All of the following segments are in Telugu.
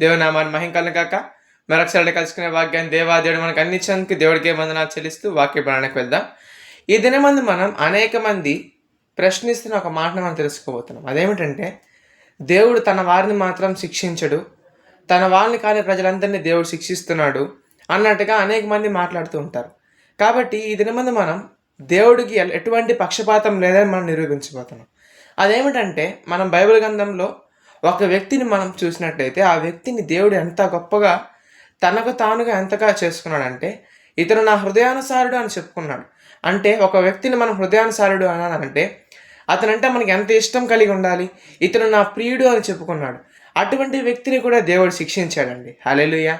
దేవనామాన్ని మహింకలను కాక మరొకసారి కలుసుకునే భాగ్యాన్ని దేవా దేవుడు మనకు అందించేందుకు దేవుడికే వందనాలు చెల్లిస్తూ వాక్య ప్రాణానికి వెళ్దాం. ఈ దినమందు మనం అనేక మంది ప్రశ్నిస్తున్న ఒక మాటను మనం తెలుసుకోబోతున్నాం. అదేమిటంటే దేవుడు తన వారిని మాత్రం శిక్షించడు. తన వారిని కాని ప్రజలందరినీ దేవుడు శిక్షిస్తున్నాడు అన్నట్టుగా అనేక మంది మాట్లాడుతూ ఉంటారు. కాబట్టి ఈ దినమందు మనం దేవుడికి ఎటువంటి పక్షపాతం లేదని మనం నిరూపించబోతున్నాం. అదేమిటంటే మనం బైబిల్ గ్రంథంలో ఒక వ్యక్తిని మనం చూసినట్లయితే ఆ వ్యక్తిని దేవుడు ఎంత గొప్పగా తనకు తానుగా ఎంతగా చేసుకున్నాడంటే ఇతను నా హృదయానుసారుడు అని చెప్పుకున్నాడు. అంటే ఒక వ్యక్తిని మనం హృదయానుసారుడు అనాలంటే అతనంటే మనకి ఎంత ఇష్టం కలిగి ఉండాలి? ఇతను నా ప్రియుడు అని చెప్పుకున్నాడు. అటువంటి వ్యక్తిని కూడా దేవుడు శిక్షించాడండి. హలెలుయ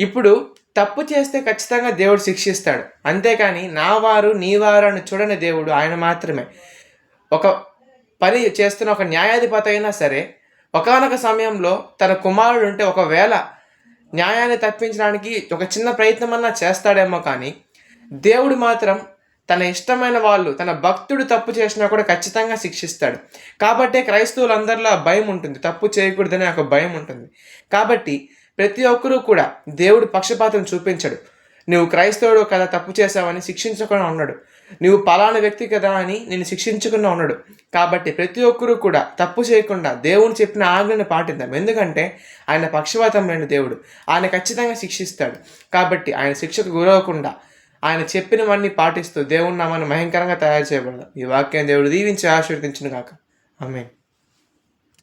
ఇప్పుడు తప్పు చేస్తే ఖచ్చితంగా దేవుడు శిక్షిస్తాడు. అంతేకాని నా వారు నీ వారు అని చూడని దేవుడు ఆయన మాత్రమే. ఒక పని చేస్తున్న ఒక న్యాయాధిపతి అయినా సరే ఒకనొక సమయంలో తన కుమారుడు ఉంటే ఒకవేళ న్యాయాన్ని తప్పించడానికి ఒక చిన్న ప్రయత్నం అన్నా చేస్తాడేమో కానీ దేవుడు మాత్రం తన ఇష్టమైన వాళ్ళు తన భక్తుడు తప్పు చేసినా కూడా ఖచ్చితంగా శిక్షిస్తాడు. కాబట్టి క్రైస్తవులందరిలో భయం ఉంటుంది. తప్పు చేయకూడదనే ఒక భయం ఉంటుంది. కాబట్టి ప్రతి ఒక్కరూ కూడా దేవుడు పక్షపాతం చూపించడు. నువ్వు క్రైస్తవుడు కదా తప్పు చేసావని శిక్షించకుండా ఉన్నాడు. నువ్వు పలానా వ్యక్తి కదా అని నేను శిక్షించకుండా ఉన్నాడు. కాబట్టి ప్రతి ఒక్కరూ కూడా తప్పు చేయకుండా దేవుని చెప్పిన ఆజ్ఞను పాటిద్దాం. ఎందుకంటే ఆయన పక్షపాతం లేని దేవుడు. ఆయన ఖచ్చితంగా శిక్షిస్తాడు. కాబట్టి ఆయన శిక్షకు గురవకుండా ఆయన చెప్పినవన్నీ పాటిస్తూ దేవుని నామాన్ని భయంకరంగా తయారు చేయబడదాం. ఈ వాక్యం దేవుడు దీవించి ఆశీర్వదించిన కాక ఆమె